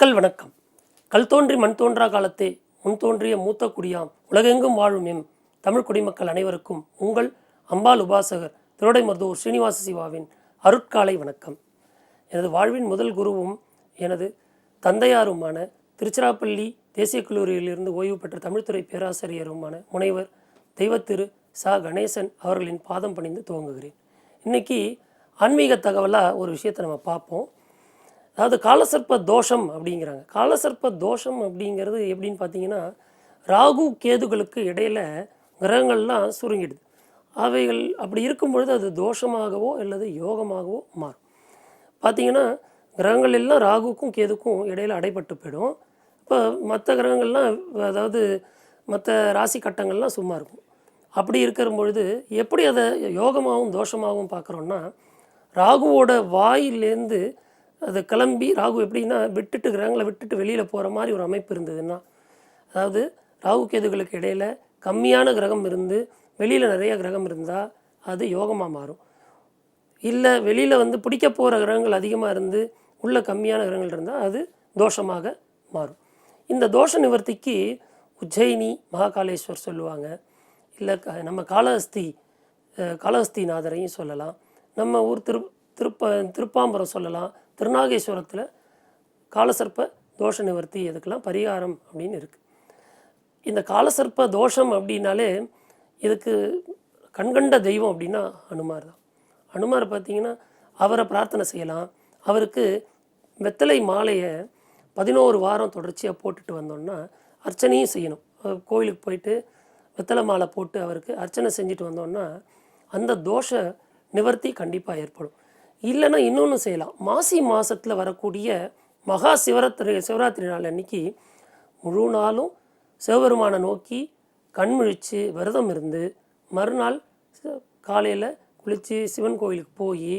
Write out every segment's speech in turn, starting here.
மக்கள் வணக்கம். கல் தோன்றி மண் தோன்றா காலத்தே முன் தோன்றிய மூத்த குடியாம் உலகெங்கும் வாழும் எம் தமிழ் குடிமக்கள் அனைவருக்கும் உங்கள் அம்பாள் உபாசகர் திருடை மருதூர் ஸ்ரீனிவாச சிவாவின் அருட்காலை வணக்கம். எனது வாழ்வின் முதல் குருவும் எனது தந்தையாருமான திருச்சிராப்பள்ளி தேசிய கல்லூரியிலிருந்து ஓய்வு பெற்ற தமிழ்துறை பேராசிரியருமான முனைவர் தெய்வத்திரு சா. கணேசன் அவர்களின் பாதம் பணிந்து துவங்குகிறேன். இன்னைக்கு ஆன்மீக தகவலாக ஒரு விஷயத்தை நம்ம பார்ப்போம். அதாவது காலசர்ப்ப தோஷம் அப்படிங்கிறாங்க. காலசர்ப்ப தோஷம் அப்படிங்கிறது எப்படின்னு பார்த்தீங்கன்னா ராகு கேதுகளுக்கு இடையில் கிரகங்கள்லாம் சுருங்கிடுது. அவைகள் அப்படி இருக்கும் பொழுது அது தோஷமாகவோ அல்லது யோகமாகவோ மாறும். பார்த்தீங்கன்னா கிரகங்கள் எல்லாம் ராகுக்கும் கேதுக்கும் இடையில அடைபட்டு போயிடும். இப்போ மற்ற கிரகங்கள்லாம் அதாவது மற்ற ராசி கட்டங்கள்லாம் சும்மா இருக்கும். அப்படி இருக்கிற பொழுது எப்படி அதை யோகமாகவும் தோஷமாகவும் பார்க்குறோன்னா ராகுவோட வாயிலேருந்து அது கிளம்பி ராகு எப்படின்னா விட்டுட்டு கிரகங்களை விட்டுட்டு வெளியில் போகிற மாதிரி ஒரு அமைப்பு இருந்ததுன்னா அதாவது ராகு கேதுகளுக்கு இடையில் கம்மியான கிரகம் இருந்து வெளியில் நிறைய கிரகம் இருந்தால் அது யோகமாக மாறும். இல்லை வெளியில் வந்து பிடிக்க போகிற கிரகங்கள் அதிகமாக இருந்து உள்ள கம்மியான கிரகங்கள் இருந்தால் அது தோஷமாக மாறும். இந்த தோஷ நிவர்த்திக்கு உஜ்ஜயினி மகாகாலேஸ்வர் சொல்லுவாங்க. இல்லை க- நம்ம காளஹஸ்தி காலஹஸ்தி நாதரையும் சொல்லலாம். நம்ம ஊர் திரு திருப்ப திருப்பாம்பரம் சொல்லலாம். திருநாகேஸ்வரத்தில் காலசர்ப்ப தோஷ நிவர்த்தி இதுக்கெல்லாம் பரிகாரம் அப்படின்னு இருக்குது இந்த காலசர்ப்ப தோஷம் அப்படின்னாலே இதுக்கு கண்கண்ட தெய்வம் அப்படின்னா அனுமார் தான். அனுமார் பார்த்தீங்கன்னா அவரை பிரார்த்தனை செய்யலாம். அவருக்கு வெத்தலை மாலையை பதினோரு வாரம் தொடர்ச்சியாக போட்டுட்டு வந்தோம்னா அர்ச்சனையும் செய்யணும். கோயிலுக்கு போயிட்டு வெத்தலை மாலை போட்டு அவருக்கு அர்ச்சனை செஞ்சுட்டு வந்தோம்னா அந்த தோஷ நிவர்த்தி கண்டிப்பாக ஏற்படும். இல்லைன்னா இன்னொன்று செய்யலாம். மாசி மாதத்தில் வரக்கூடிய மகா சிவராத்திரி சிவராத்திரி நாள் அன்னைக்கு முழு நாளும் சிவபெருமானை நோக்கி கண் முழிச்சு விரதம் இருந்து மறுநாள் காலையில் குளித்து சிவன் கோயிலுக்கு போய்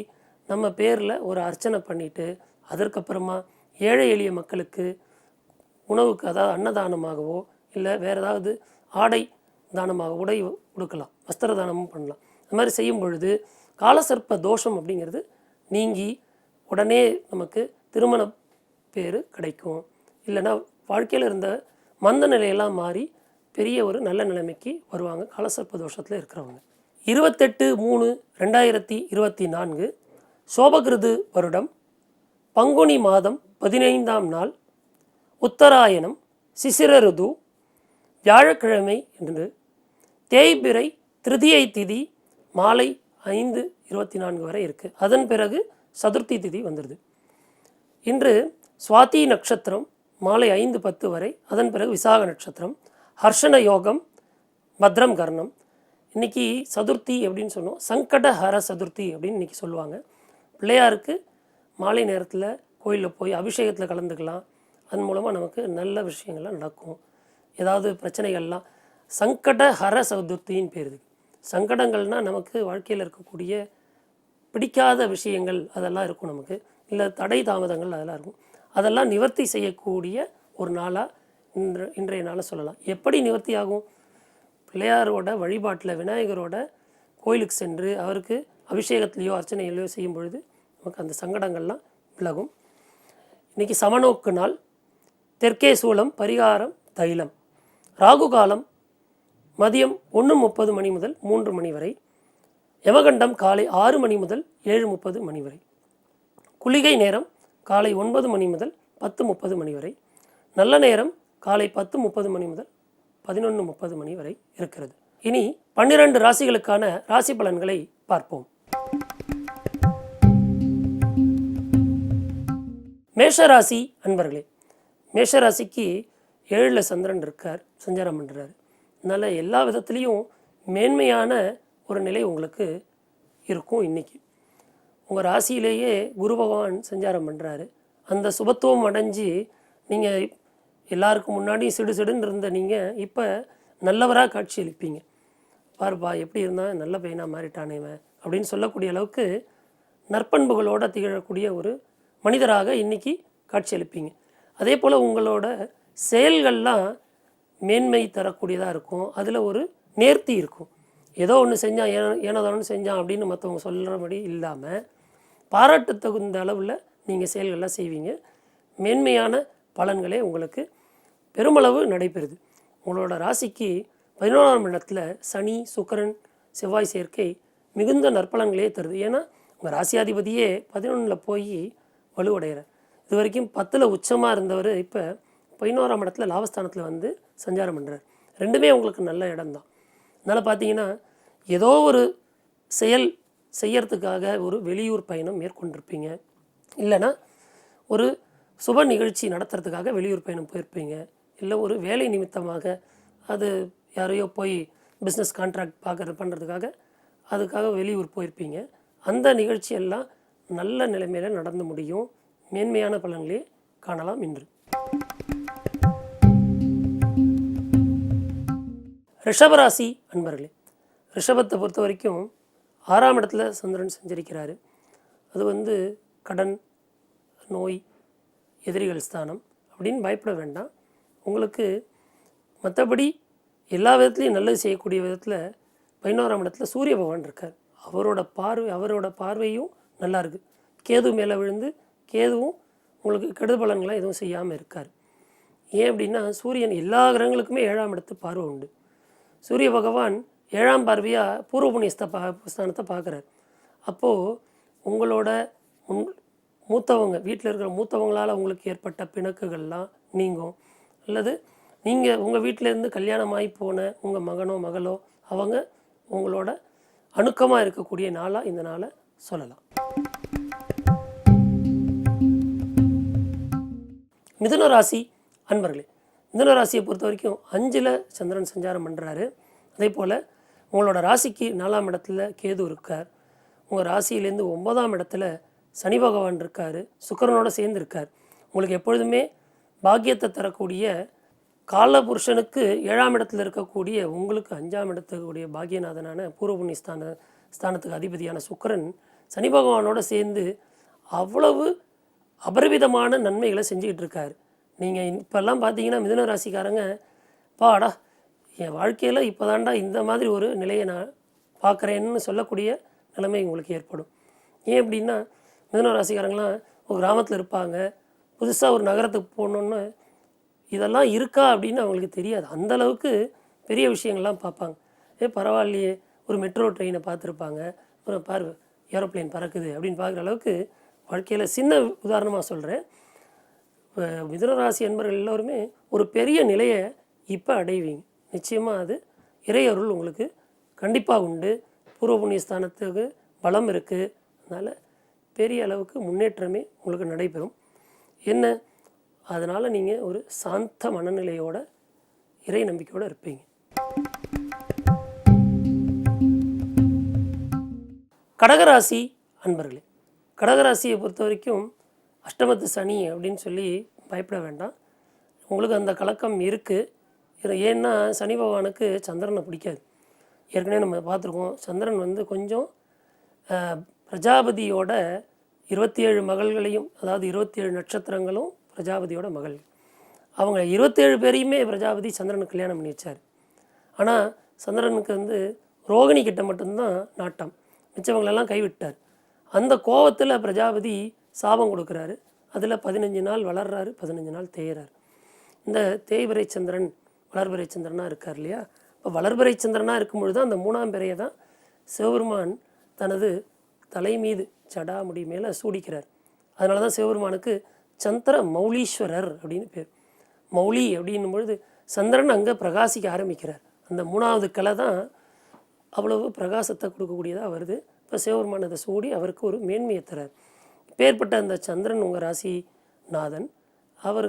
நம்ம பேரில் ஒரு அர்ச்சனை பண்ணிவிட்டு அதற்கப்புறமா ஏழை எளிய மக்களுக்கு உணவுக்கு அதாவது அன்னதானமாகவோ இல்லை வேறு ஏதாவது ஆடை தானமாக உடை கொடுக்கலாம் வஸ்திர தானமும் பண்ணலாம். அது மாதிரி செய்யும் பொழுது காலசர்ப்ப தோஷம் அப்படிங்கிறது நீங்கி உடனே நமக்கு திருமண பேர் கிடைக்கும். இல்லைன்னா வாழ்க்கையில் இருந்த மந்த நிலையெல்லாம் மாறி பெரிய ஒரு நல்ல நிலைமைக்கு வருவாங்க. காலசர்ப்ப தோஷத்தில் இருக்கிறவங்க. இருபத்தெட்டு மூணு ரெண்டாயிரத்தி இருபத்தி நான்கு சோபகிருது வருடம் பங்குனி மாதம் பதினைந்தாம் நாள் உத்தராயணம் சிசிர ருது வியாழக்கிழமை என்று தேய்பிறை திருதியை திதி மாலை ஐந்து இருபத்தி நான்கு வரை இருக்குது அதன் பிறகு சதுர்த்தி திதி வந்துடுது இன்று சுவாதி நட்சத்திரம் மாலை ஐந்து பத்து வரை அதன் பிறகு விசாக நட்சத்திரம் ஹர்ஷண யோகம் பத்ரம் கர்ணம். இன்னைக்கு சதுர்த்தி அப்படின்னு சொன்னோம். சங்கட ஹர சதுர்த்தி அப்படின்னு இன்றைக்கி சொல்லுவாங்க. பிள்ளையாருக்கு மாலை நேரத்தில் கோயிலில் போய் அபிஷேகத்தில் கலந்துக்கலாம். அதன் மூலமாக நமக்கு நல்ல விஷயங்கள்லாம் நடக்கும். ஏதாவது பிரச்சனைகள்லாம். சங்கட ஹர சதுர்த்தின்னு பேர் சங்கடங்கள்னால் நமக்கு வாழ்க்கையில் இருக்கக்கூடிய பிடிக்காத விஷயங்கள் அதெல்லாம் இருக்கும் நமக்கு. இல்லை தடை தாமதங்கள் அதெல்லாம் இருக்கும். அதெல்லாம் நிவர்த்தி செய்யக்கூடிய ஒரு நாளாக இன்ற இன்றைய நாளை சொல்லலாம். எப்படி நிவர்த்தி ஆகும்? பிள்ளையாரோட வழிபாட்டில் விநாயகரோட கோயிலுக்கு சென்று அவருக்கு அபிஷேகத்திலேயோ அர்ச்சனையிலையோ செய்யும் பொழுது நமக்கு அந்த சங்கடங்கள்லாம் விலகும். இன்னைக்கு சமநோக்கு நாள். தெற்கே சூலம் பரிகாரம் தைலம். ராகு காலம் மதியம் ஒன்று முப்பது மணி முதல் மூன்று மணி வரை யமகண்டம் காலை ஆறு மணி முதல் ஏழு முப்பது மணி வரை. குளிகை நேரம் காலை ஒன்பது மணி முதல் பத்து முப்பது மணி வரை. நல்ல நேரம் காலை பத்து முப்பது மணி முதல் பதினொன்று முப்பது மணி வரை இருக்கிறது. இனி பன்னிரண்டு ராசிகளுக்கான ராசி பலன்களை பார்ப்போம். மேஷராசி அன்பர்களே மேஷராசிக்கு ஏழில் சந்திரன் இருக்கார் சஞ்சாரம் பண்ணுறாரு அதனால் எல்லா விதத்துலேயும் மேன்மையான ஒரு நிலை உங்களுக்கு இருக்கும் இன்றைக்கி உங்கள் ராசியிலேயே குரு பகவான் சஞ்சாரம் பண்ணுறாரு அந்த சுபத்துவம் அடைஞ்சு நீங்கள் எல்லாருக்கும் முன்னாடி சிடு சிடுன்னு இருந்த நீங்கள் இப்போ நல்லவராக காட்சி அளிப்பீங்க. பாருப்பா எப்படி இருந்தால் நல்ல பையனாக மாறிட்டானே இவன் அப்படின்னு சொல்லக்கூடிய அளவுக்கு நற்பண்புகளோடு திகழக்கூடிய ஒரு மனிதராக இன்னைக்கு காட்சி அளிப்பீங்க. அதே போல் உங்களோட செயல்கள்லாம் மேன்மை தரக்கூடியதாக இருக்கும். அதில் ஒரு நேர்த்தி இருக்கும். ஏதோ ஒன்று செஞ்சான் ஏனோ ஏனோதானு செஞ்சான் அப்படின்னு மற்றவங்க சொல்கிறபடி இல்லாமல் பாராட்டு தகுந்த அளவில் நீங்கள் செயல்கள்லாம் செய்வீங்க. மேன்மையான பலன்களே உங்களுக்கு பெருமளவு நடைபெறுது. உங்களோட ராசிக்கு பதினோராம் இடத்துல சனி சுக்கரன் செவ்வாய் சேர்க்கை மிகுந்த நற்பலன்களே தருது. ஏன்னா உங்கள் ராசியாதிபதியே பதினொன்றில் போய் வலுவடைகிறார் இது வரைக்கும் பத்தில் உச்சமாக இருந்தவர் இப்போ பதினோராம் இடத்துல லாபஸ்தானத்தில் வந்து சஞ்சாரம் பண்ணுறார் ரெண்டுமே உங்களுக்கு நல்ல இடம்தான். அதனால் பார்த்தீங்கன்னா ஏதோ ஒரு செயல் செய்யறதுக்காக ஒரு வெளியூர் பயணம் மேற்கொண்டிருப்பீங்க. இல்லைன்னா ஒரு சுப நிகழ்ச்சி நடத்துறதுக்காக வெளியூர் பயணம் போயிருப்பீங்க. இல்லை ஒரு வேலை நிமித்தமாக அது யாரையோ போய் பிஸ்னஸ் கான்ட்ராக்ட் பார்க்குறது பண்ணுறதுக்காக அதுக்காக வெளியூர் போயிருப்பீங்க. அந்த நிகழ்ச்சியெல்லாம் நல்ல நிலைமையில் நடந்து முடியும். மேன்மையான பலன்களே காணலாம் இன்று. ரிஷபராசி அன்பர்களே ரிஷபத்தை பொறுத்த வரைக்கும் ஆறாம் இடத்துல சந்திரன் செஞ்சிருக்கிறார். அது வந்து கடன் நோய் எதிரிகள் ஸ்தானம் அப்படின்னு பயப்பட வேண்டாம். உங்களுக்கு மற்றபடி எல்லா விதத்துலையும் நல்லது செய்யக்கூடிய விதத்தில் பதினோராம் இடத்துல சூரிய பகவான் இருக்கார். அவரோட பார்வை அவரோட பார்வையும் நல்லா இருக்கு. கேது மேலே விழுந்து கேதுவும் உங்களுக்கு கெடுதல் பலன்களாக எதுவும் செய்யாமல் இருக்கார். ஏன் அப்படின்னா சூரியன் எல்லா கிரகங்களுக்குமே ஏழாம் இடத்து பார்வை உண்டு. சூரிய பகவான் ஏழாம் பார்வையாக பூர்வ புண்ணியஸ்த பா ஸ்தானத்தை பார்க்குறார். அப்போது உங்களோட முன் மூத்தவங்க வீட்டில் இருக்கிற மூத்தவங்களால் உங்களுக்கு ஏற்பட்ட பிணக்குகள்லாம் நீங்கும். அல்லது நீங்கள் உங்கள் வீட்டிலேருந்து கல்யாணமாகி போன உங்கள் மகனோ மகளோ அவங்க உங்களோட அணுக்கமாக இருக்கக்கூடிய நாளாக இந்த நாளை சொல்லலாம். மிதுன ராசி அன்பர்களே மிதன ராசியை பொறுத்த வரைக்கும் அஞ்சில் சந்திரன் சஞ்சாரம் பண்ணுறாரு அதே போல் உங்களோட ராசிக்கு நாலாம் இடத்துல கேது இருக்கார். உங்கள் ராசியிலேருந்து ஒன்பதாம் இடத்துல சனி பகவான் இருக்கார். சுக்கிரனோட சேர்ந்து இருக்கார். உங்களுக்கு எப்பொழுதுமே பாக்கியத்தை தரக்கூடிய கால புருஷனுக்கு ஏழாம் இடத்துல இருக்கக்கூடிய உங்களுக்கு அஞ்சாம் இடத்துக்கூடிய பாக்கியநாதனான பூர்வபுண்ணி ஸ்தான ஸ்தானத்துக்கு அதிபதியான சுக்கரன் சனி பகவானோட சேர்ந்து அவ்வளவு அபரிவிதமான நன்மைகளை செஞ்சுக்கிட்டு இருக்கார். நீங்கள் இப்போல்லாம் பார்த்தீங்கன்னா மிதுன ராசிக்காரங்க பாடா என் வாழ்க்கையில் இப்போதான்டா இந்த மாதிரி ஒரு நிலையை நான் பார்க்குறேன்னு சொல்லக்கூடிய நிலைமை உங்களுக்கு ஏற்படும். ஏன் அப்படின்னா மிதுன ராசிக்காரங்களாம் ஒரு கிராமத்தில் இருப்பாங்க. புதுசாக ஒரு நகரத்துக்கு போகணுன்னு இதெல்லாம் இருக்கா அப்படின்னு அவங்களுக்கு தெரியாது. அந்த அளவுக்கு பெரிய விஷயங்கள்லாம் பார்ப்பாங்க. ஏ பரவாயில்லையே ஒரு மெட்ரோ ட்ரெயினை பார்த்துருப்பாங்க. ஒரு பாரு ஏரோப்ளேன் பறக்குது அப்படின்னு பார்க்குற அளவுக்கு வாழ்க்கையில் சின்ன உதாரணமாக சொல்கிறேன் மிதனராசி அன்பர்கள் எல்லோருமே ஒரு பெரிய நிலையை இப்போ அடைவீங்க. நிச்சயமாக அது இறையருள் உங்களுக்கு கண்டிப்பாக உண்டு. பூர்வ புண்ணிய ஸ்தானத்துக்கு பலம் இருக்குது அதனால் பெரிய அளவுக்கு முன்னேற்றமே உங்களுக்கு நடைபெறும். என்ன? அதனால் நீங்கள் ஒரு சாந்த மனநிலையோட இறை நம்பிக்கையோடு இருப்பீங்க. கடகராசி அன்பர்களே கடகராசியை பொறுத்த வரைக்கும் அஷ்டமத்து சனி அப்படின்னு சொல்லி பயப்பட வேண்டாம். உங்களுக்கு அந்த கலக்கம் இருக்குது ஏன்னா சனி பகவானுக்கு சந்திரனை பிடிக்காது. ஏற்கனவே நம்ம பார்த்துருக்கோம் சந்திரன் வந்து கொஞ்சம் பிரஜாபதியோட இருபத்தி ஏழு மகள்களையும் அதாவது இருபத்தி ஏழு நட்சத்திரங்களும் பிரஜாபதியோட மகள். அவங்க இருபத்தேழு பேரையுமே பிரஜாபதி சந்திரனுக்கு கல்யாணம் பண்ணி வச்சார். ஆனால் சந்திரனுக்கு வந்து ரோகிணி கிட்ட மட்டும்தான் நாட்டம். மிச்சவங்களெல்லாம் கைவிட்டார். அந்த கோவத்தில் பிரஜாபதி சாபம் கொடுக்குறாரு. அதில் பதினஞ்சு நாள் வளர்றாரு பதினஞ்சு நாள் தேயிறாரு. இந்த தேய்பிரை சந்திரன் வளர்பிறை சந்திரனாக இருக்கார் இல்லையா? இப்போ வளர்பிறை சந்திரனாக இருக்கும்பொழுது தான் அந்த மூணாம் பிறையை தான் சிவபெருமான் தனது தலை மீது சடாமுடி மேலே சூடிக்கிறார். அதனால தான் சிவபெருமானுக்கு சந்திர மௌலீஸ்வரர் அப்படின்னு பேர். மௌலி அப்படின்னும் பொழுது சந்திரன் அங்கே பிரகாசிக்க ஆரம்பிக்கிறார். அந்த மூணாவது கலை தான் அவ்வளவு பிரகாசத்தை கொடுக்கக்கூடியதாக வருது. இப்போ சிவபெருமான் அதை சூடி அவருக்கு ஒரு மேன்மையை தரார். இப்பேற்பட்ட அந்த சந்திரன் உங்கள் ராசி நாதன் அவர்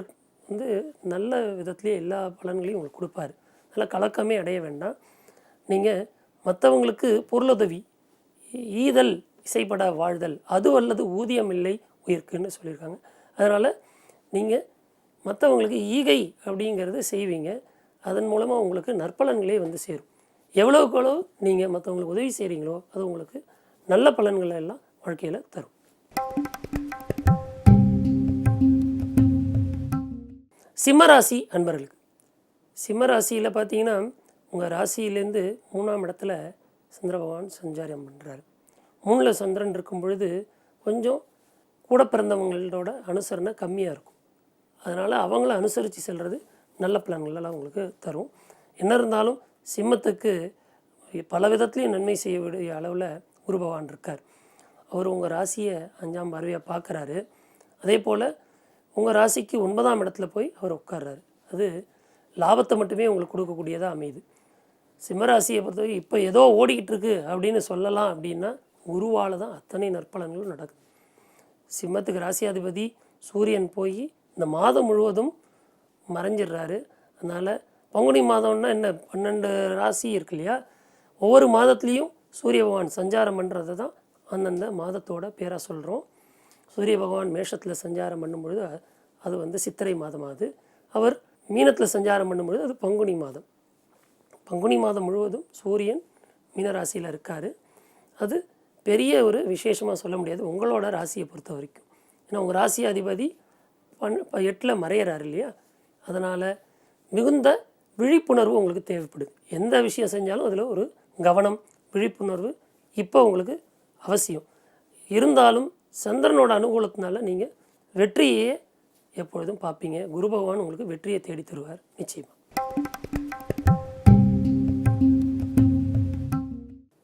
வந்து நல்ல விதத்துலேயே எல்லா பலன்களையும் உங்களுக்கு கொடுப்பாரு. நல்ல கலக்கமே அடைய வேண்டாம். நீங்கள் மற்றவங்களுக்கு பொருளுதவி ஈதல் இசைப்பட வாழ்தல் அது அல்லது ஊதியம் இல்லை உயிர்க்குன்னு சொல்லியிருக்காங்க. அதனால் நீங்கள் மற்றவங்களுக்கு ஈகை அப்படிங்கிறது செய்வீங்க. அதன் மூலமாக உங்களுக்கு நற்பலன்களே வந்து சேரும். எவ்வளோக்கு எவ்வளோ நீங்கள் மற்றவங்களுக்கு உதவி செய்கிறீங்களோ அது உங்களுக்கு நல்ல பலன்களை எல்லாம் வாழ்க்கையில் தரும். சிம்மராசி அன்பர்களுக்கு. சிம்மராசியில் பார்த்தீங்கன்னா உங்கள் ராசியிலேருந்து மூணாம் இடத்துல சந்திர பகவான் சஞ்சாரம் பண்ணுறாரு மூணில் சந்திரன் இருக்கும் பொழுது கொஞ்சம் கூட பிறந்தவங்களோட அனுசரணை கம்மியாக இருக்கும். அதனால் அவங்கள அனுசரித்து செல்வது நல்ல பலன்களெல்லாம் உங்களுக்கு தரும். என்ன இருந்தாலும் சிம்மத்துக்கு பல விதத்துலேயும் நன்மை செய்யக்கூடிய அளவில் குரு பகவான் இருக்கார். அவர் உங்கள் ராசியை அஞ்சாம் பார்வையாக பார்க்குறாரு. அதே போல் உங்கள் ராசிக்கு ஒன்பதாம் இடத்துல போய் அவர் உட்கார்றாரு. அது லாபத்தை மட்டுமே உங்களுக்கு கொடுக்கக்கூடியதாக அமையுது. சிம்மராசியை பொறுத்தவரை இப்போ ஏதோ ஓடிக்கிட்டு இருக்கு அப்படின்னு சொல்லலாம் அப்படின்னா குருவால் தான் அத்தனை நற்பலன்களும் நடக்குது. சிம்மத்துக்கு ராசியாதிபதி சூரியன் போய் இந்த மாதம் முழுவதும் மறைஞ்சிடுறாரு. அதனால் பங்குனி மாதம்னா என்ன? பன்னெண்டு ராசி இருக்கு இல்லையா? ஒவ்வொரு மாதத்துலேயும் சூரிய பகவான் சஞ்சாரம் பண்ணுறது தான் அந்தந்த மாதத்தோட பேராக சொல்கிறோம் சூரிய பகவான் மேஷத்தில் சஞ்சாரம் பண்ணும்பொழுது பொழுது அது வந்து சித்திரை மாதமாகுது அவர் மீனத்தில் சஞ்சாரம் பண்ணும்பொழுது அது பங்குனி மாதம். பங்குனி மாதம் முழுவதும் சூரியன் மீனராசியில் இருக்கார். அது பெரிய ஒரு விசேஷமாக சொல்ல முடியாது. உங்களோட ராசியை பொறுத்த வரைக்கும். ஏன்னா உங்கள் ராசி அதிபதி பன் எட்டில் மறையிறாரு இல்லையா? அதனால் மிகுந்த விழிப்புணர்வு உங்களுக்கு தேவைப்படுது. எந்த விஷயம் செஞ்சாலும் அதில் ஒரு கவனம் விழிப்புணர்வு இப்போ உங்களுக்கு அவசியம். இருந்தாலும் சந்திரனோட அனுகூலத்தினால நீங்கள் வெற்றியே எப்பொழுதும் பார்ப்பீங்க. குரு பகவான் உங்களுக்கு வெற்றியை தேடி தருவார். நிச்சயமாக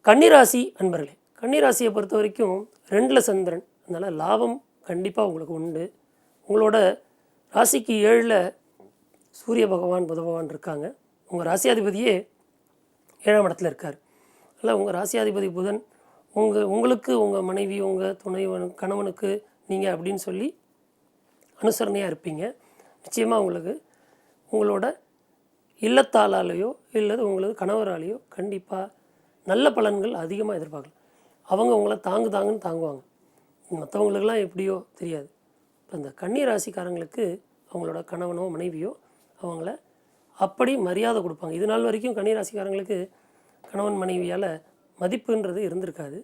கன்னிராசி அன்பர்களே கன்னிராசியை பொறுத்த வரைக்கும் ரெண்டில் சந்திரன். அதனால் லாபம் கண்டிப்பாக உங்களுக்கு உண்டு. உங்களோட ராசிக்கு ஏழில் சூரிய பகவான் புத பகவான் இருக்காங்க. உங்கள் ராசியாதிபதியே ஏழாம் இடத்துல இருக்கார். அதனால் உங்கள் ராசியாதிபதி புதன் உங்கள் உங்களுக்கு உங்கள் மனைவி உங்கள் துணைவன் கணவனுக்கு நீங்கள் அப்படின்னு சொல்லி அனுசரணையாக இருப்பீங்க. நிச்சயமாக உங்களுக்கு உங்களோட இல்லத்தாளாலேயோ இல்லது உங்களது கணவராலேயோ கண்டிப்பாக நல்ல பலன்கள் அதிகமாக எதிர்பார்க்கலாம். அவங்க உங்களை தாங்கு தாங்குன்னு தாங்குவாங்க. மற்றவங்களுக்கெல்லாம் எப்படியோ தெரியாது. இப்போ இந்த கன்னி ராசிக்காரங்களுக்கு அவங்களோட கணவனோ மனைவியோ அவங்கள அப்படி மரியாதை கொடுப்பாங்க. இது நாள் வரைக்கும் கன்னி ராசிக்காரங்களுக்கு கணவன் மனைவியால் மதிப்புன்றது இருந்திருக்காது.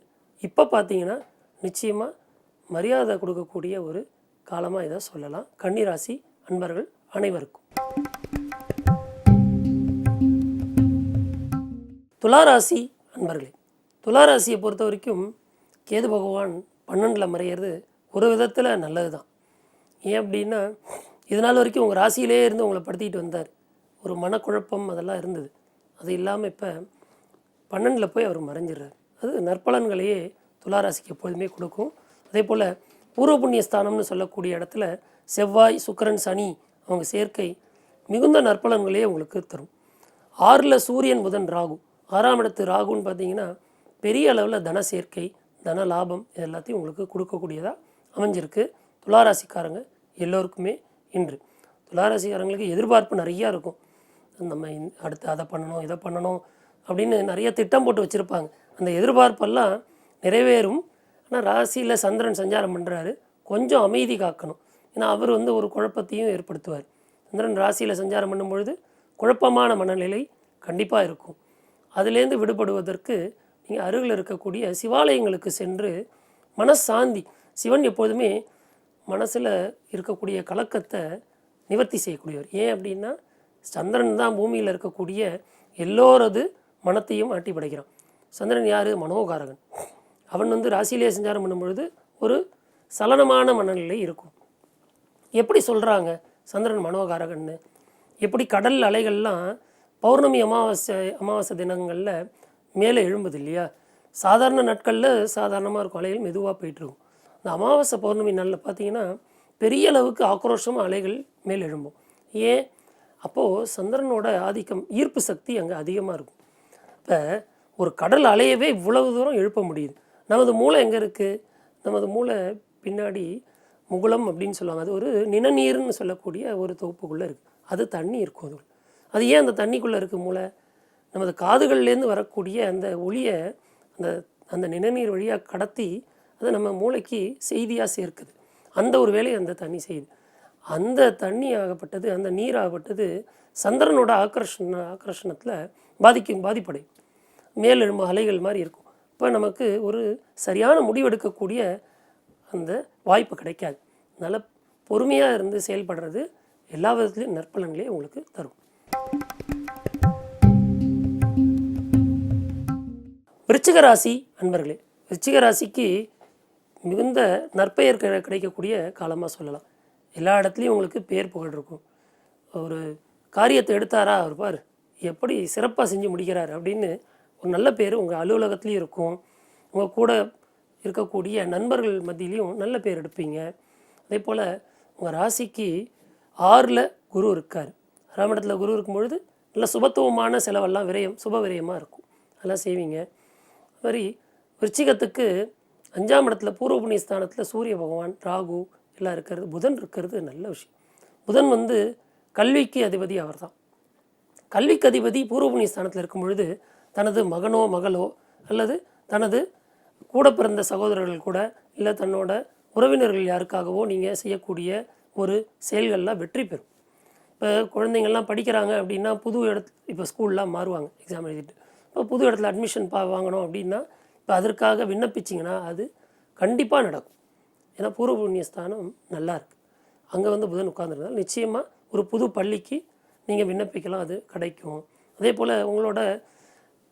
இப்போ பார்த்தீங்கன்னா நிச்சயமாக மரியாதை கொடுக்கக்கூடிய ஒரு காலமாக இதை சொல்லலாம். கன்னிராசி அன்பர்கள் அனைவருக்கும். துளாராசி அன்பர்களே துளாராசியை பொறுத்த வரைக்கும் கேது பகவான் பன்னெண்டில் மறையிறது ஒரு விதத்தில் நல்லது தான் ஏன் அப்படின்னா இதனால் வரைக்கும் உங்கள் ராசியிலே இருந்து உங்களை படுத்திக்கிட்டு வந்தார். ஒரு மனக்குழப்பம் அதெல்லாம் இருந்தது. அது இல்லாமல் இப்போ பன்னெண்டில் போய் அவர் மறைஞ்சிடுறார். அது நற்பலன்களையே துளாராசிக்கு எப்பொழுதுமே கொடுக்கும். அதே போல் பூர்வ புண்ணிய ஸ்தானம்னு சொல்லக்கூடிய இடத்துல செவ்வாய் சுக்கரன் சனி அவங்க சேர்க்கை மிகுந்த நற்பலன்களையே உங்களுக்கு தரும். ஆறில் சூரியன் புதன் ராகு. ஆறாம் இடத்து ராகுன்னு பார்த்தீங்கன்னா பெரிய அளவில் தன சேர்க்கை தன லாபம் இது எல்லாத்தையும் உங்களுக்கு கொடுக்கக்கூடியதாக அமைஞ்சிருக்கு. துளாராசிக்காரங்க எல்லோருக்குமே இன்று. துளாராசிக்காரங்களுக்கு எதிர்பார்ப்பு நிறையா இருக்கும். நம்ம இந் அடுத்து அதை பண்ணணும் இதை பண்ணணும் அப்படின்னு நிறைய திட்டம் போட்டு வச்சுருப்பாங்க. அந்த எதிர்பார்ப்பெல்லாம் நிறைவேறும். ஆனால் ராசியில் சந்திரன் சஞ்சாரம் பண்ணுறாரு கொஞ்சம் அமைதி காக்கணும். ஏன்னா அவர் வந்து ஒரு குழப்பத்தையும் ஏற்படுத்துவார். சந்திரன் ராசியில் சஞ்சாரம் பண்ணும்பொழுது குழப்பமான மனநிலை கண்டிப்பாக இருக்கும். அதுலேருந்து விடுபடுவதற்கு நீங்கள் அருகில் இருக்கக்கூடிய சிவாலயங்களுக்கு சென்று மனசாந்தி சிவன் எப்போதுமே மனசில் இருக்கக்கூடிய கலக்கத்தை நிவர்த்தி செய்யக்கூடியவர். ஏன் அப்படின்னா சந்திரன் தான் பூமியில் இருக்கக்கூடிய எல்லோரது மனத்தையும் ஆட்டி படைக்கிறான். சந்திரன் யார்? மனோகாரகன். அவன் வந்து ராசியிலே சஞ்சாரம் பண்ணும்பொழுது ஒரு சலனமான மனநிலை இருக்கும். எப்படி சொல்கிறாங்க சந்திரன் மனோகாரகன்னு? எப்படி கடல் அலைகள்லாம் பௌர்ணமி அமாவாசை அமாவாசை தினங்களில் மேலே எழும்புது இல்லையா? சாதாரண நாட்களில் சாதாரணமாக இருக்கும் அலைகள் மெதுவாக போயிட்டுருக்கும். இந்த அமாவாசை பௌர்ணமி நாளில் பார்த்தீங்கன்னா பெரிய அளவுக்கு ஆக்ரோஷமாக அலைகள் மேல் எழும்பும். ஏன்? அப்போது சந்திரனோட ஆதிக்கம் ஈர்ப்பு சக்தி அங்கே அதிகமாக இருக்கும். இப்போ ஒரு கடல் அலையவே இவ்வளவு தூரம் எழுப்ப முடியுது. நமது மூளை எங்கே இருக்குது நமது மூளை பின்னாடி முகுளம் அப்படின்னு சொல்லுவாங்க. அது ஒரு நிணநீர்னு சொல்லக்கூடிய ஒரு தொகுப்புக்குள்ளே இருக்குது அது தண்ணி இருக்கும் அது அது ஏன் அந்த தண்ணிக்குள்ளே இருக்கு மூளை? நமது காதுகள்லேருந்து வரக்கூடிய அந்த ஒளியை அந்த அந்த நிணநீர் வழியாக கடத்தி அதை நம்ம மூளைக்கு செய்தியாக சேர்க்குது. அந்த ஒரு வேலையை அந்த தண்ணி செய்யுது. அந்த தண்ணி ஆகப்பட்டது அந்த நீர் ஆகப்பட்டது சந்திரனோட ஆக்கர்ஷண ஆக்கர்ஷணத்தில் பாதிக்கும் பாதிப்படையும். மேலெழும்பு அலைகள் மாதிரி இருக்கும். இப்போ நமக்கு ஒரு சரியான முடிவெடுக்கக்கூடிய அந்த வாய்ப்பு கிடைக்காது. அதனால் பொறுமையாக இருந்து செயல்படுறது எல்லா விதத்துலேயும் நற்பலன்களையும் உங்களுக்கு தரும். விருச்சிக ராசி அன்பர்களே விருச்சிக ராசிக்கு மிகுந்த நற்பெயர் கிடை- கிடைக்கக்கூடிய காலமாக சொல்லலாம். எல்லா இடத்துலையும் உங்களுக்கு பேர் புகழ் இருக்கும். ஒரு காரியத்தை எடுத்தாரா அவர் பார் எப்படி சிறப்பாக செஞ்சு முடிக்கிறார் அப்படின்னு ஒரு நல்ல பேர் உங்கள் அலுவலகத்துலேயும் இருக்கும். உங்கள் கூட இருக்கக்கூடிய நண்பர்கள் மத்தியிலையும் நல்ல பேர் எடுப்பீங்க. அதே போல் உங்கள் ராசிக்கு ஆறில் குரு இருக்கார். ஆறாம் இடத்துல குரு இருக்கும் பொழுது நல்ல சுபத்துவமான செலவெல்லாம் விரயம் சுப விரயமாக இருக்கும். அதெல்லாம் செய்வீங்க. அது மாதிரி விருச்சிகத்துக்கு அஞ்சாம் இடத்துல பூர்வ புண்ணிய ஸ்தானத்தில் சூரிய பகவான் ராகு எல்லாம் இருக்கிறது புதன் இருக்கிறது நல்ல விஷயம். புதன் வந்து கல்விக்கு அதிபதி அவர்தான். கல்விக்கு அதிபதி பூர்வ புண்ணிய ஸ்தானத்தில் இருக்கும் பொழுது தனது மகனோ மகளோ அல்லது தனது கூட பிறந்த சகோதரர்கள் கூட இல்லை தன்னோட உறவினர்கள் யாருக்காகவோ நீங்கள் செய்யக்கூடிய ஒரு செயல்கள்லாம் வெற்றி பெறும். இப்போ குழந்தைங்கள்லாம் படிக்கிறாங்க அப்படின்னா புது இடத்து இப்போ ஸ்கூல்லாம் மாறுவாங்க எக்ஸாம் எழுதிட்டு. இப்போ புது இடத்துல அட்மிஷன் பா வாங்கணும் அப்படின்னா இப்போ அதற்காக விண்ணப்பிச்சிங்கன்னா அது கண்டிப்பாக நடக்கும். ஏன்னா பூர்வ புண்ணிய ஸ்தானம் நல்லா இருக்குது அங்கே வந்து புதன் உட்கார்ந்திருந்தால் நிச்சயமாக ஒரு புது பள்ளிக்கு நீங்கள் விண்ணப்பிக்கலாம் அது கிடைக்கும். அதே போல் உங்களோட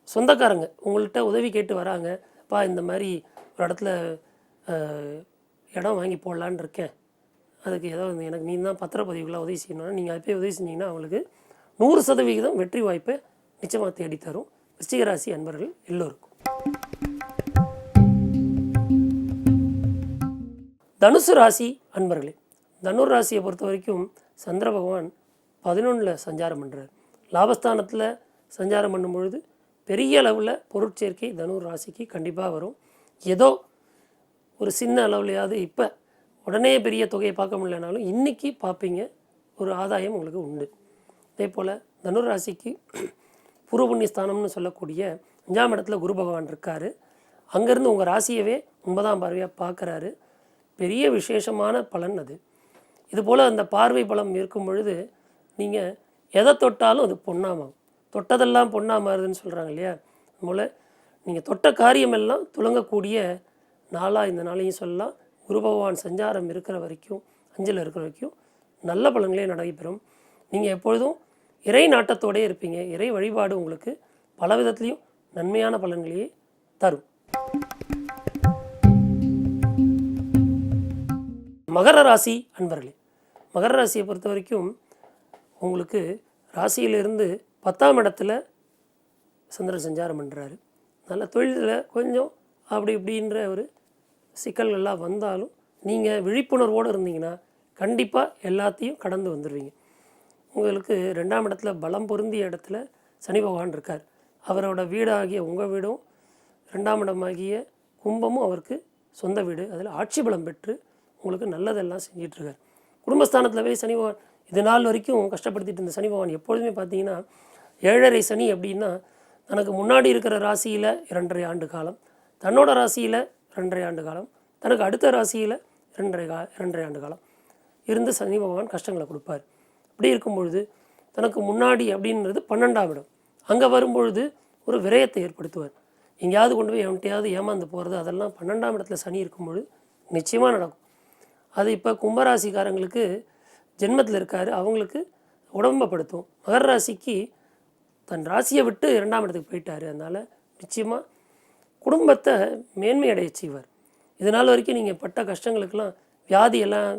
சொந்தக்காரங்க உங்கள்கிட்ட உதவி கேட்டு வராங்க. பா இந்த மாதிரி ஒரு இடத்துல இடம் வாங்கி போடலான்னு இருக்கேன். அதுக்கு ஏதோ எனக்கு நீ தான் பத்திரப்பதிவுகளாக உதவி செய்யணும்னா நீங்கள் அது போய் உதவி செஞ்சீங்கன்னா அவங்களுக்கு நூறு சதவிகிதம் வெற்றி வாய்ப்பை நிச்சயமாக தேடித்தரும். விருச்சிக ராசி அன்பர்கள் எல்லோருக்கும். தனுசு ராசி அன்பர்களே தனுர் ராசியை பொறுத்த வரைக்கும் சந்திர பகவான் பதினொன்றில் சஞ்சாரம் பண்ணுறார் லாபஸ்தானத்தில் சஞ்சாரம் பண்ணும் பொழுது பெரிய அளவில் பொருட்சேர்க்கை தனுர் ராசிக்கு கண்டிப்பாக வரும். ஏதோ ஒரு சின்ன அளவுலையாவது இப்போ உடனே பெரிய தொகையை பார்க்க முடியலனாலும் இன்றைக்கி பார்ப்பீங்க ஒரு ஆதாயம் உங்களுக்கு உண்டு. அதே போல் தனுர் ராசிக்கு பூர்வ ஸ்தானம்னு சொல்லக்கூடிய அஞ்சாம் இடத்துல குரு பகவான் இருக்கார். அங்கேருந்து உங்கள் ராசியவே ஒன்பதாம் பார்வையாக பார்க்குறாரு பெரிய விசேஷமான பலன் அது. இதுபோல் அந்த பார்வை பலம் இருக்கும் பொழுது நீங்கள் எதை தொட்டாலும் அது பொன்னாமாகும். தொட்டதெல்லாம் பொண்ணாக மாறுதுன்னு சொல்கிறாங்க இல்லையா? அதுபோல் நீங்கள் தொட்ட காரியமெல்லாம் துலங்கக்கூடிய நாளாக இந்த நாளையும் சொல்லலாம். குரு பகவான் சஞ்சாரம் இருக்கிற வரைக்கும் அஞ்சலில் இருக்கிற வரைக்கும் நல்ல பலன்களே நடைபெறும். நீங்கள் எப்பொழுதும் இறை நாட்டத்தோடே இருப்பீங்க. இறை வழிபாடு உங்களுக்கு பல விதத்துலேயும் நன்மையான பலன்களையே தரும். மகர ராசி அன்பர்களே மகர ராசியை பொறுத்த வரைக்கும் உங்களுக்கு ராசியிலிருந்து பத்தாம் இடத்துல சந்திரன் சஞ்சாரம் பண்ணுறாரு நல்ல தொழிலில் கொஞ்சம் அப்படி இப்படின்ற ஒரு சிக்கல்கள்லாம் வந்தாலும் நீங்கள் விழிப்புணர்வோடு இருந்தீங்கன்னா கண்டிப்பாக எல்லாத்தையும் கடந்து வந்துடுவீங்க உங்களுக்கு ரெண்டாம் இடத்துல பலம் பொருந்திய இடத்துல சனி பகவான் இருக்கார். அவரோட வீடாகிய உங்கள் வீடும் ரெண்டாம் இடமாகிய கும்பமும் அவருக்கு சொந்த வீடு. அதில் ஆட்சி பலம் பெற்று உங்களுக்கு நல்லதெல்லாம் செஞ்சிட்ருக்கார் குடும்பஸ்தானத்தில் போய் சனி பகவான் இது நாள் வரைக்கும் கஷ்டப்படுத்திட்டு இருந்த சனி பகவான் எப்பொழுதுமே பார்த்தீங்கன்னா ஏழரை சனி அப்படின்னா தனக்கு முன்னாடி இருக்கிற ராசியில் இரண்டரை ஆண்டு காலம் தன்னோட ராசியில் இரண்டரை ஆண்டு காலம் தனக்கு அடுத்த ராசியில் இரண்டரை கா இரண்டரை ஆண்டு காலம். இருந்து சனி பகவான் கஷ்டங்களை கொடுப்பார். அப்படி இருக்கும் பொழுது தனக்கு முன்னாடி அப்படின்றது பன்னெண்டாம் இடம். அங்கே வரும்பொழுது ஒரு விரயத்தை ஏற்படுத்துவார். எங்கேயாவது கொண்டு போய் எவன்ட்டையாவது ஏமாந்து போகிறது அதெல்லாம் பன்னெண்டாம் இடத்துல சனி இருக்கும்பொழுது நிச்சயமாக நடக்கும். அது இப்போ கும்பராசிக்காரங்களுக்கு ஜென்மத்தில் இருக்காரு அவங்களுக்கு உடம்பப்படுத்தும் மகர ராசிக்கு தன் ராசியை விட்டு இரண்டாம் இடத்துக்கு போயிட்டார். அதனால் நிச்சயமாக குடும்பத்தை மேன்மை அடைய செய்வார். இதனால் வரைக்கும் நீங்கள் பட்ட கஷ்டங்களுக்கெல்லாம் வியாதியெல்லாம்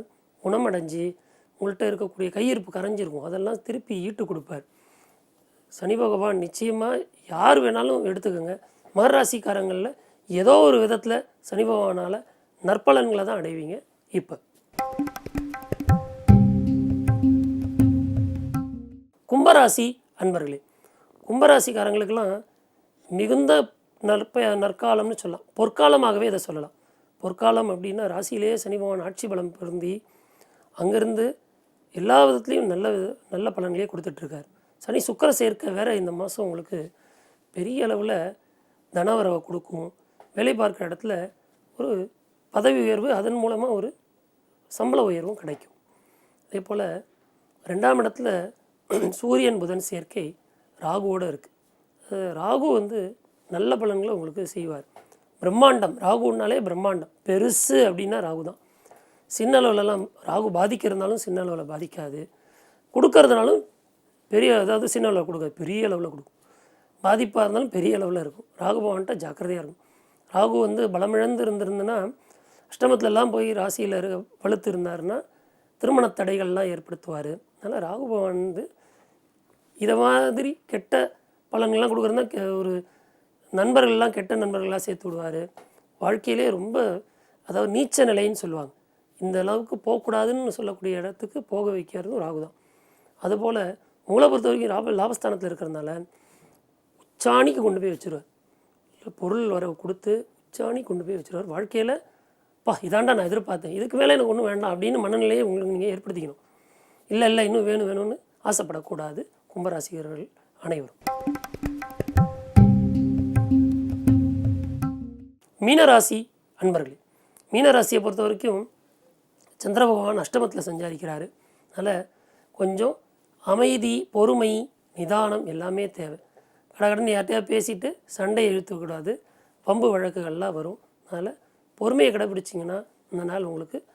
குணமடைஞ்சு உங்கள்கிட்ட இருக்கக்கூடிய கையிருப்பு கரைஞ்சிருக்கும். அதெல்லாம் திருப்பி ஈட்டு கொடுப்பார். சனி பகவான் நிச்சயமாக யார் வேணாலும் எடுத்துக்கோங்க. மகராசிக்காரங்களில் ஏதோ ஒரு விதத்தில் சனி பகவானால் நற்பலன்களை தான் அடைவீங்க இப்போ. கும்பராசி அன்பர்களே கும்பராசிக்காரங்களுக்கெல்லாம் மிகுந்த நற்ப நற்காலம்னு சொல்லலாம். பொற்காலமாகவே இதை சொல்லலாம். பொற்காலம் அப்படின்னா ராசியிலேயே சனி பகவான் ஆட்சி பலம் பொருந்தி அங்கேருந்து எல்லா விதத்துலேயும் நல்ல நல்ல பலன்களே கொடுத்துட்ருக்கார். சனி சுக்கர சேர்க்கை வேறு இந்த மாதம் உங்களுக்கு பெரிய அளவில் தனவரவை கொடுக்கும். வேலை பார்க்குற இடத்துல ஒரு பதவி உயர்வு அதன் மூலமாக ஒரு சம்பள உயர்வும் கிடைக்கும். அதே போல் ரெண்டாம் இடத்துல சூரியன் புதன் சேர்க்கை ராகுவோடு இருக்குது ராகு வந்து நல்ல பலன்களை உங்களுக்கு செய்வார். பிரம்மாண்டம் ராகுனாலே பிரம்மாண்டம். பெருசு அப்படின்னா ராகு தான் சின்ன அளவிலலாம் ராகு பாதிக்கிறதுனாலும் சின்ன அளவில் பாதிக்காது. கொடுக்கறதுனாலும் பெரிய அதாவது சின்ன அளவில் கொடுக்காது பெரிய அளவில் கொடுக்கும். பாதிப்பாக இருந்தாலும் பெரிய அளவில் இருக்கும். ராகு பகவான்கிட்ட ஜாக்கிரதையாக இருக்கும். ராகு வந்து பலமிழந்து இருந்திருந்துன்னா அஷ்டமத்துலலாம் போய் ராசியில் இருக்க வலுத்து இருந்தாருன்னா திருமண தடைகள்லாம் ஏற்படுத்துவார். அதனால் ராகு பகவான் வந்து இதை மாதிரி கெட்ட பலன்கள்லாம் கொடுக்குறதுனா ஒரு நண்பர்கள்லாம் கெட்ட நண்பர்களாக சேர்த்து விடுவார். வாழ்க்கையிலே ரொம்ப அதாவது நீச்ச நிலைன்னு சொல்லுவாங்க. இந்த அளவுக்கு போகக்கூடாதுன்னு சொல்லக்கூடிய இடத்துக்கு போக வைக்கிறதும் ராகு தான். அதுபோல் உங்களை பொறுத்த வரைக்கும் லாப லாபஸ்தானத்தில் இருக்கிறதுனால உச்சாணிக்கு கொண்டு போய் வச்சிருவார். இல்லை பொருள் வர கொடுத்து உச்சாணி கொண்டு போய் வச்சுருவார். வாழ்க்கையில் பா இதாண்டா நான் எதிர்பார்த்தேன். இதுக்கு மேலே எனக்கு ஒன்றும் வேண்டாம் அப்படின்னு மனநிலையை உங்களுக்கு நீங்கள் ஏற்படுத்திக்கணும். இல்லை இல்லை இன்னும் வேணும் வேணும்னு ஆசைப்படக்கூடாது. கும்பராசிகர்கள் அனைவரும். மீனராசி அன்பர்களே மீனராசியை பொறுத்த வரைக்கும் சந்திர பகவான் அஷ்டமத்தில் சஞ்சாரிக்கிறாரு. அதனால் கொஞ்சம் அமைதி பொறுமை நிதானம் எல்லாமே தேவை. கடகடன்னு யார்ட்டையாவது பேசிட்டு சண்டை இழுத்துக்கூடாது பம்பு வழக்குகள்லாம் வரும். அதனால் பொறுமையை கடைபிடிச்சிங்கன்னா இந்த நாள் உங்களுக்கு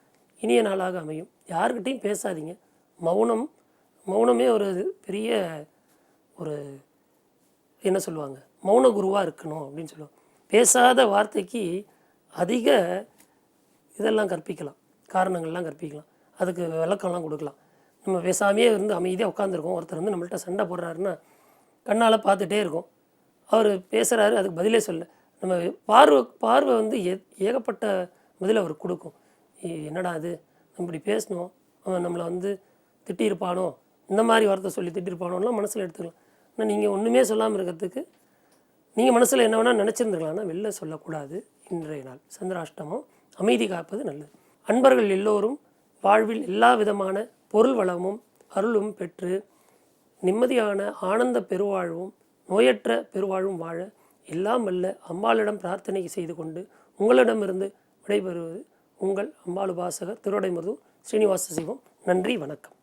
இனிய நாளாக அமையும். யாருக்கிட்டையும் பேசாதீங்க. மௌனம் மௌனமே ஒரு பெரிய ஒரு என்ன சொல்லுவாங்க? மௌன குருவாக இருக்கணும் அப்படின்னு சொல்லுவாங்க. பேசாத வார்த்தைக்கு அதிக இதெல்லாம் கற்பிக்கலாம். காரணங்கள்லாம் கற்பிக்கலாம். அதுக்கு விளக்கம்லாம் கொடுக்கலாம். நம்ம பேசாமையே இருந்து அமைதியாக உட்காந்துருக்கோம் ஒருத்தர் வந்து நம்மள்ட்ட சண்டை போடுறாருன்னா கண்ணால் பார்த்துட்டே இருக்கும். அவர் பேசுகிறாரு அதுக்கு பதிலே சொல்ல. நம்ம பார்வை பார்வை வந்து ஏ ஏகப்பட்ட பதில் அவர் கொடுக்கும். என்னடா அது நம்ம இப்படி பேசணும். அவன் நம்மளை வந்து திட்டியிருப்பானோ? இந்த மாதிரி வார்த்தை சொல்லி திட்டிருப்பானோலாம் மனசில் எடுத்துக்கலாம். ஆனால் நீங்கள் ஒன்றுமே சொல்லாமல் இருக்கிறதுக்கு நீங்கள் மனசில் என்ன வேணால் நினச்சிருந்துக்கலாம்னா வெளில சொல்லக்கூடாது இன்றைய நாள். சந்திராஷ்டமம் அமைதி காப்பது நல்லது. அன்பர்கள் எல்லோரும் வாழ்வில் எல்லா விதமான பொருள் வளமும் அருளும் பெற்று நிம்மதியான ஆனந்த பெருவாழ்வும் நோயற்ற பெருவாழ்வும் வாழ எல்லாம் வல்ல அம்பாளிடம் பிரார்த்தனை செய்து கொண்டு உங்களிடமிருந்து விடைபெறுவது உங்கள் அம்பாள் உபாசகர் திருவடைமருதூர் ஸ்ரீனிவாச சிவம். நன்றி வணக்கம்.